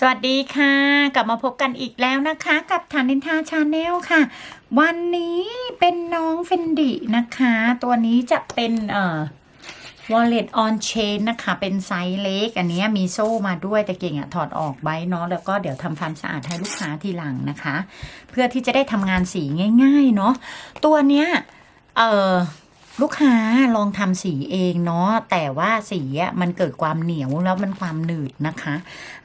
สวัสดีค่ะ กลับมาพบกันอีกแล้วนะคะ กับฐานนินทาชาแนลค่ะ วันนี้เป็นน้องเฟนดินะคะ ตัวนี้จะเป็นเอ่อ wallet on chain นะคะ เป็นไซส์เล็ก อันนี้มีโซ่มาด้วยแต่เก่งอะถอดออกไว้เนาะแล้วก็เดี๋ยวทำความสะอาดให้ลูกค้าทีหลังนะคะ เพื่อที่จะได้ทำงานสีง่าย ๆ เนาะตัวเนี้ยเอ่อ ลูกค้าลองทำสีเองเนาะแต่ว่าสีอะมันเกิดความเหนียวแล้วมันความหนืดนะคะ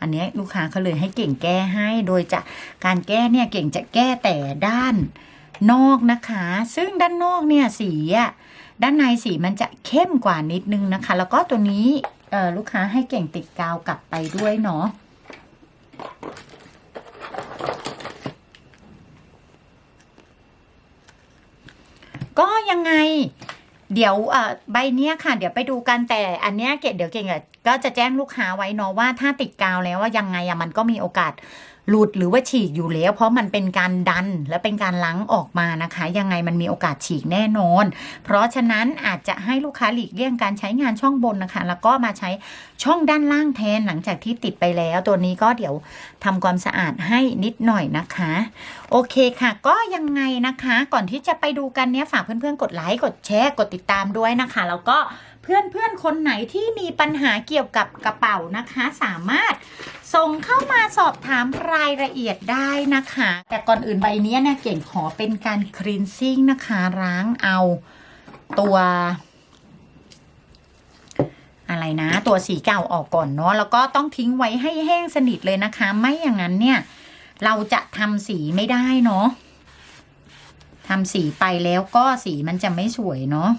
อันนี้ลูกค้าเขาเลยให้เก่งแก้ให้ โดยจะการแก้เนี่ยเก่งจะแก้แต่ด้านนอกนะคะ ซึ่งด้านนอกเนี่ยสีอะด้านในสีมันจะเข้มกว่านิดนึงนะคะ แล้วก็ตัวนี้ลูกค้าให้เก่งติดกาวกลับไปด้วยเนาะก็ยังไง เดี๋ยวใบเนี้ยค่ะ เดี๋ยวไปดูกันแต่อันเนี้ยเกดเดี๋ยวเก่งก็จะแจ้งลูกค้าไว้เนาะว่าถ้าติดกาวแล้วว่ายังไงอะมันก็มีโอกาส หลุดหรือว่าฉีกอยู่แล้ว เพราะมันเป็นการดันและเป็นการล้างออกมานะคะ ยังไงมันมีโอกาสฉีกแน่นอน เพราะฉะนั้นอาจจะให้ลูกค้าหลีกเลี่ยงการใช้งานช่องบนนะคะ แล้วก็มาใช้ช่องด้านล่างแทนหลังจากที่ติดไปแล้ว ตัวนี้ก็เดี๋ยวทำความสะอาดให้นิดหน่อยนะคะ โอเคค่ะ ก็ยังไงนะคะ ก่อนที่จะไปดูกันเนี้ยฝากเพื่อนๆกดไลค์กดแชร์กดติดตามด้วยนะคะ แล้วก็ เพื่อนๆคนไหนที่มีปัญหาเกี่ยวกับกระเป๋านะคะ สามารถส่งเข้ามาสอบถามรายละเอียดได้นะคะ แต่ก่อนอื่นใบนี้เนี่ยเก่งขอเป็นการคลีนซิ่งนะคะล้างเอาตัวอะไรนะ ตัวสีเก่าออกก่อนเนาะแล้วก็ต้องทิ้งไว้ให้แห้งสนิทเลยนะคะ ไม่อย่างนั้นเนี่ย เราจะทำสีไม่ได้เนาะทำสีไปแล้วก็สีมันจะไม่สวยเนาะ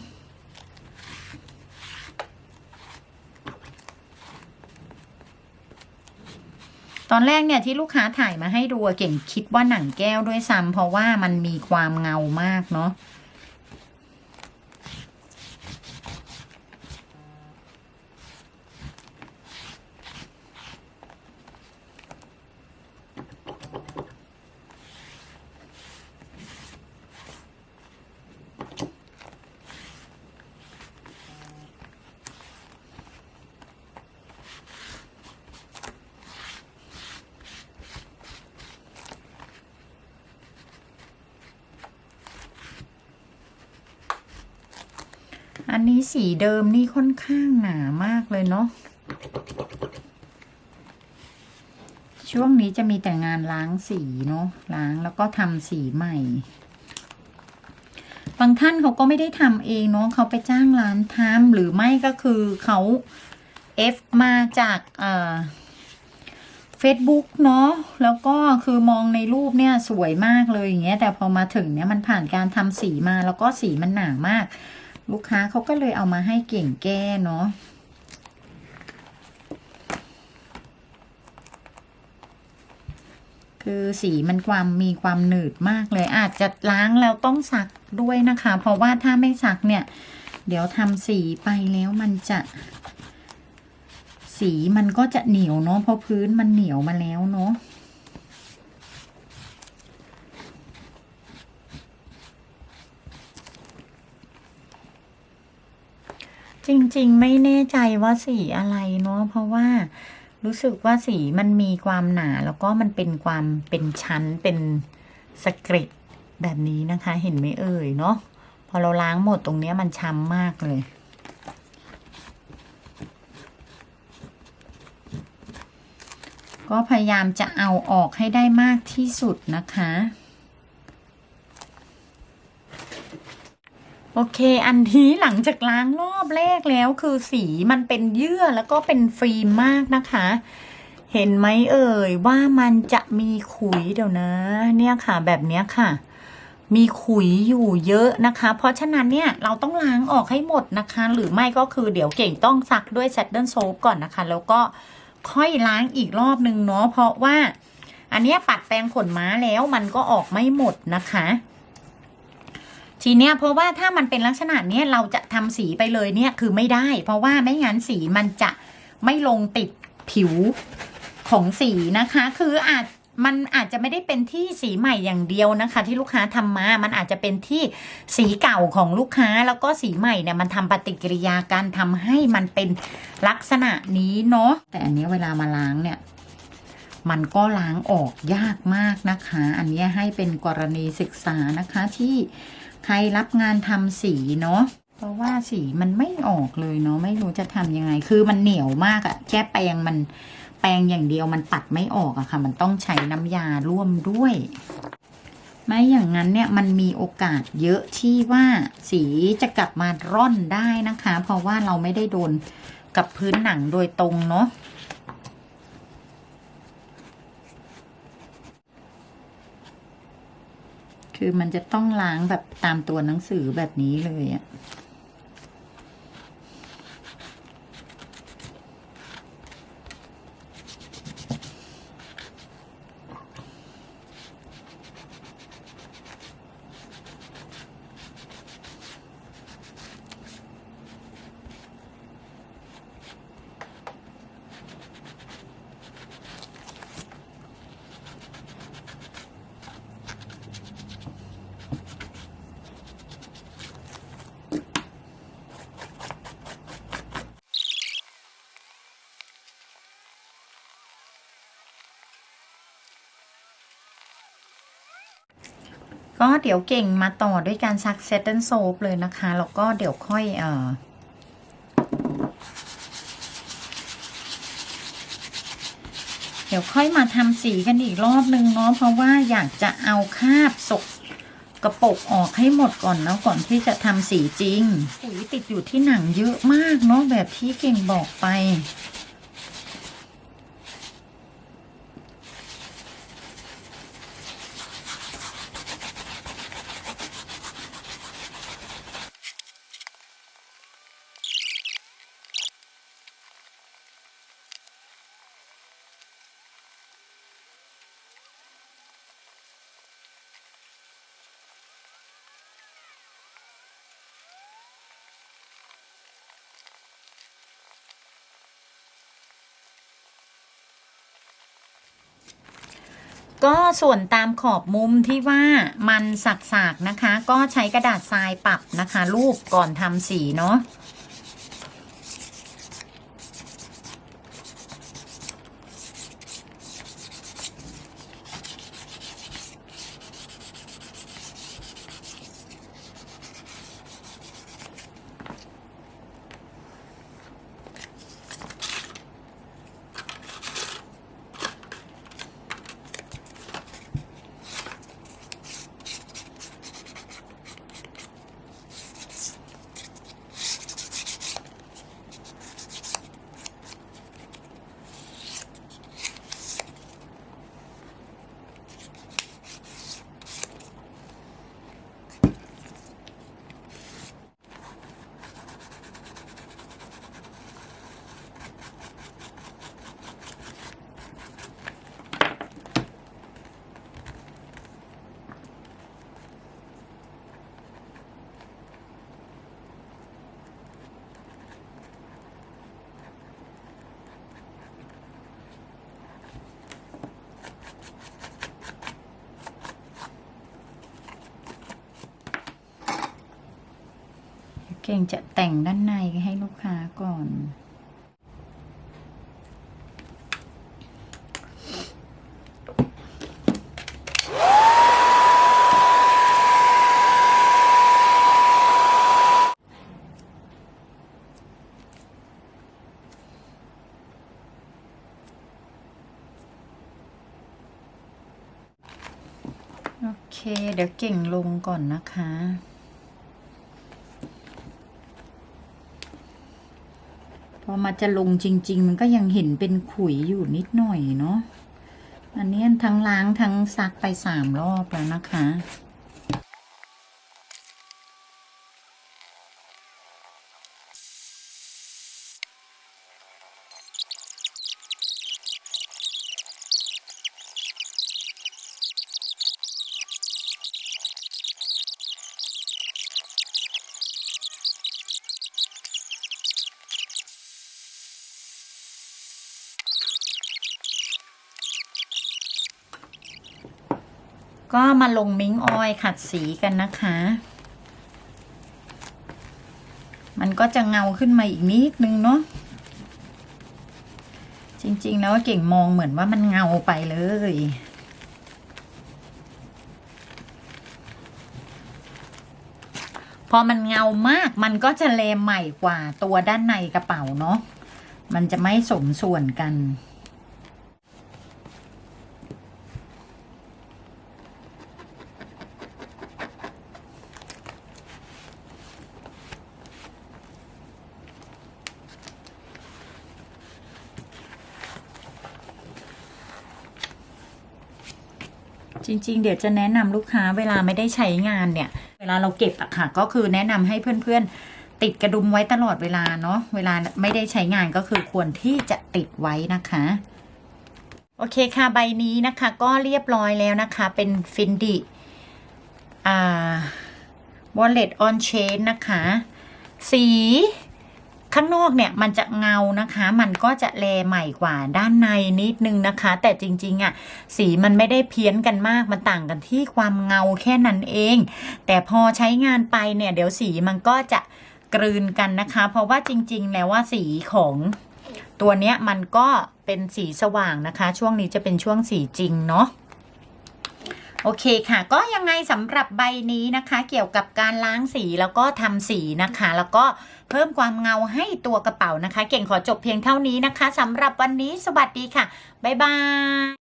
ตอนแรกเนี่ยที่ลูกค้าถ่ายมาให้ดูเก่งคิดว่าหนังแก้วด้วยซ้ำเพราะว่ามันมีความเงามากเนาะ อันนี้สีเดิมนี่ค่อนข้างหนามากเลยเนาะ ช่วงนี้จะมีแต่งานล้างสีเนาะ ล้างแล้วก็ทำสีใหม่ บางท่านเขาก็ไม่ได้ทำเองเนาะเขาไปจ้างร้านทำหรือไม่ก็คือเขาเอฟมาจากเอ่อ Facebook เนาะแล้วก็คือมองในรูปเนี่ยสวยมากเลยอย่างเงี้ยแต่พอมาถึงเนี่ยมันผ่านการทำสีมาแล้วก็สีมันหนามาก ลูกค้าเขาก็เลยเอามาให้เก่งแก้เนาะคือสีมันความมีความหนืดมากเลย อาจจะล้างแล้วต้องซักด้วยนะคะ เพราะว่าถ้าไม่ซักเนี่ย เดี๋ยวทำสีไปแล้วมันจะ สีมันก็จะเหนียวเนาะเพราะพื้นมันเหนียวมาแล้วเนาะ จริงๆ ไม่แน่ใจว่าสีอะไรเนาะเพราะว่ารู้สึกว่าสีมันมีความหนาแล้วก็มันเป็นความเป็นชั้นเป็นสกริดแบบนี้นะคะ เห็นไหมเอ่ยเนาะพอเราล้างหมดตรงเนี้ยมันช้ำมากเลย ก็พยายามจะเอาออกให้ได้มากที่สุดนะคะ โอเค อันนี้หลังจากล้างรอบแรกแล้วคือสีมันเป็นเยื่อแล้วก็เป็นฟิล์มมากนะคะ เห็นไหมเอ่ยว่ามันจะมีขุยเดี๋ยวนะ เนี่ยค่ะ แบบเนี้ยค่ะ มีขุยอยู่เยอะนะคะ เพราะฉะนั้นเนี่ยเราต้องล้างออกให้หมดนะคะ หรือไม่ก็คือเดี๋ยวเก่งต้องซักด้วย satin soap ก่อนนะคะ แล้วก็ค่อยล้างอีกรอบนึงเนาะเพราะว่า อันเนี้ยปัดแปรงขนม้าแล้วมันก็ออกไม่หมดนะคะ ทีเนี้ยเพราะว่าถ้ามันเป็นลักษณะเนี้ยเราจะทำสีไปเลยเนี่ยคือไม่ได้ เพราะว่าไม่งั้นสีมันจะไม่ลงติดผิวของสีนะคะ คืออาจมันอาจจะไม่ได้เป็นที่สีใหม่อย่างเดียวนะคะ ที่ลูกค้าทำมา มันอาจจะเป็นที่สีเก่าของลูกค้าแล้วก็สีใหม่เนี่ยมันทำปฏิกิริยาการทำให้มันเป็นลักษณะนี้เนาะแต่อันนี้เวลามาล้างเนี่ย มันก็ล้างออกยากมากนะคะ อันนี้ให้เป็นกรณีศึกษานะคะที่ ใครรับงานทำสีเนาะเพราะว่าสีมันไม่ออกเลยเนาะไม่รู้จะทำยังไง คือมันเหนียวมากอะแค่แปรงมันแปรงอย่างเดียวมันปัดไม่ออกอะค่ะ มันต้องใช้น้ำยาร่วมด้วยไม่อย่างนั้นเนี่ยมันมีโอกาสเยอะที่ว่าสีจะกลับมาร่อนได้นะคะ เพราะว่าเราไม่ได้โดนกับพื้นหนังโดยตรงเนาะ คือมันจะต้องล้างแบบตามตัวหนังสือแบบนี้เลยอะ ก็เดี๋ยวเก่งมาต่อด้วยการซักเซตเทิลโซฟเลยนะคะ แล้วก็เดี๋ยวค่อยเอ่อเดี๋ยวค่อยมาทำสีกันอีกรอบนึงเนาะเพราะว่าอยากจะเอาคราบสกกระปกออกให้หมดก่อนนะก่อนที่จะทำสีจริงปุ๋ยติดอยู่ที่หนังเยอะมากเนาะแบบที่เก่งบอกไป ก็ส่วนตามขอบมุมที่ว่ามันสักๆนะคะ ก็ใช้กระดาษทรายปรับนะคะ รูปก่อนทำสีเนาะ เก่งจะแต่งด้านในให้ลูกค้าก่อน โอเค เดี๋ยวเก่งลงก่อนนะคะ อมาจะลงจริง ๆ มันก็ยังเห็นเป็นขุยอยู่นิดหน่อยเนาะอันนี้ทั้งล้างทั้งซักไปสามรอบแล้วนะคะ ก็มาลงมิ้งออยขัดสีกันนะคะ มันก็จะเงาขึ้นมาอีกนิดนึงเนาะ จริง ๆ แล้วเก่งมองเหมือนว่ามันเงาไปเลยพอมันเงามากมันก็จะเลมใหม่กว่าตัวด้านในกระเป๋าเนาะ มันจะไม่สมส่วนกัน จริง ๆ เดี๋ยวจะแนะนำลูกค้าเวลาไม่ได้ใช้งานเนี่ย เวลาเราเก็บอะค่ะ ก็คือแนะนำให้เพื่อนๆ ติดกระดุมไว้ตลอดเวลาเนาะเวลาไม่ได้ใช้งานก็คือควรที่จะติดไว้นะคะโอเคค่ะใบนี้นะคะ ก็เรียบร้อยแล้วนะคะ เป็นฟินดิอ่า wallet on chain นะคะ สี ข้างนอกเนี่ยมันจะเงานะคะ มันก็จะแลใหม่กว่าด้านในนิดนึงนะคะ แต่จริงๆอะ่ะสีมันไม่ได้เพี้ยนกันมากมันต่างกันที่ความเงาแค่นั้นเอง แต่พอใช้งานไปเนี่ยเดี๋ยวสีมันก็จะกลืนกันนะคะ เพราะว่าจริง ๆ แล้วว่าสีของตัวเนี้ยมันก็เป็นสีสว่างนะคะ ช่วงนี้จะเป็นช่วงสีจริงเนาะ โอเคค่ะ ก็ยังไงสำหรับใบนี้นะคะ เกี่ยวกับการล้างสีแล้วก็ทำสีนะคะ แล้วก็เพิ่มความเงาให้ตัวกระเป๋านะคะ เก่งขอจบเพียงเท่านี้นะคะสำหรับวันนี้สวัสดีค่ะ บ๊ายบาย